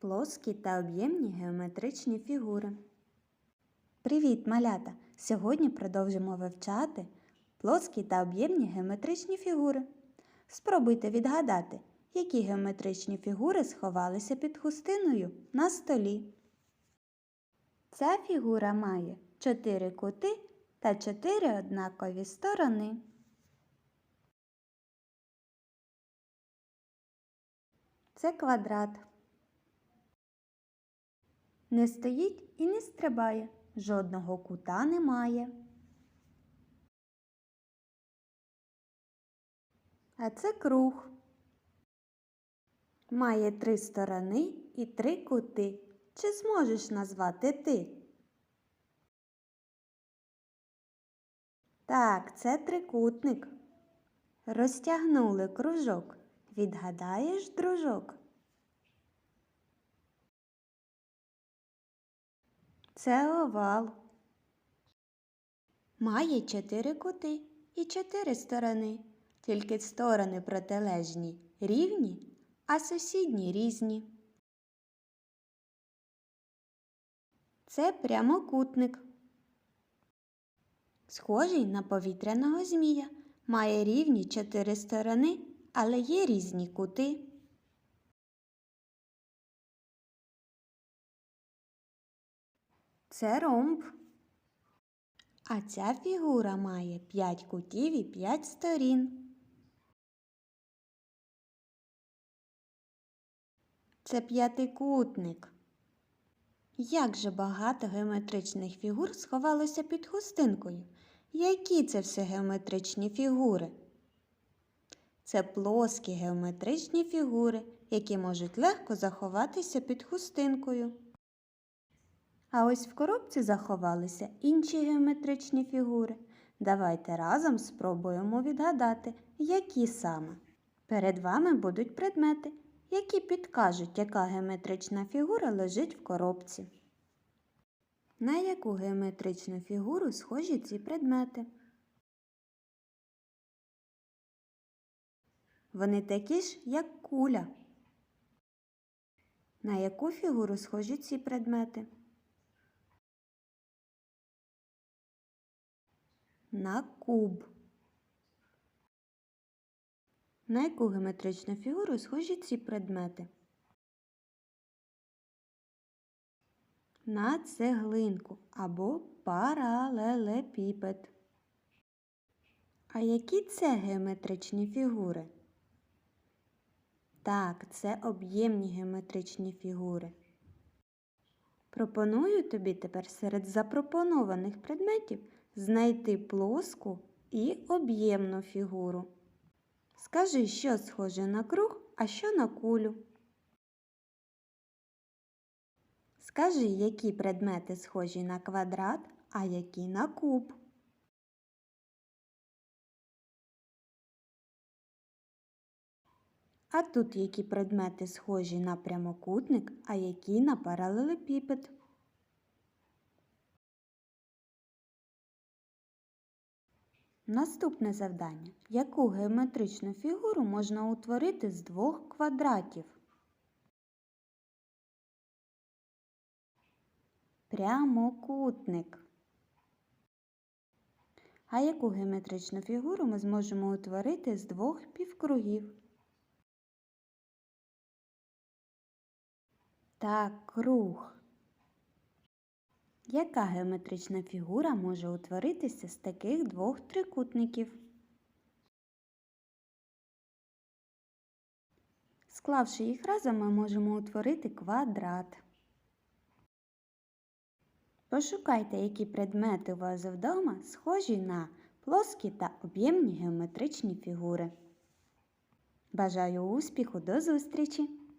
Плоскі та об'ємні геометричні фігури. Привіт, малята! Сьогодні продовжимо вивчати плоскі та об'ємні геометричні фігури. Спробуйте відгадати, які геометричні фігури сховалися під хустиною на столі. Ця фігура має чотири кути та чотири однакові сторони. Це квадрат. Не стоїть і не стрибає, жодного кута немає. А це круг. Має три сторони і три кути. Чи зможеш назвати ти? Так, це трикутник. Розтягнули кружок. Відгадаєш, дружок? Це овал. Має чотири кути і чотири сторони. Тільки сторони протилежні рівні, а сусідні різні. Це прямокутник. Схожий на повітряного змія. Має рівні чотири сторони, але є різні кути. Це ромб. А ця фігура має 5 кутів і 5 сторін. Це п'ятикутник. Як же багато геометричних фігур сховалося під хустинкою? Які це все геометричні фігури? Це плоскі геометричні фігури, які можуть легко заховатися під хустинкою. А ось в коробці заховалися інші геометричні фігури. Давайте разом спробуємо відгадати, які саме. Перед вами будуть предмети, які підкажуть, яка геометрична фігура лежить в коробці. На яку геометричну фігуру схожі ці предмети? Вони такі ж, як куля. На яку фігуру схожі ці предмети? На куб. На яку геометричну фігуру схожі ці предмети? На цеглинку або паралелепіпед. А які це геометричні фігури? Так, це об'ємні геометричні фігури. Пропоную тобі тепер серед запропонованих предметів знайти плоску і об'ємну фігуру. Скажи, що схоже на круг, а що на кулю. Скажи, які предмети схожі на квадрат, а які на куб. А тут які предмети схожі на прямокутник, а які на паралелепіпед. Наступне завдання. Яку геометричну фігуру можна утворити з двох квадратів? Прямокутник. А яку геометричну фігуру ми зможемо утворити з двох півкругів? Так, круг. Яка геометрична фігура може утворитися з таких двох трикутників? Склавши їх разом, ми можемо утворити квадрат. Пошукайте, які предмети у вас вдома схожі на плоскі та об'ємні геометричні фігури. Бажаю успіху до зустрічі!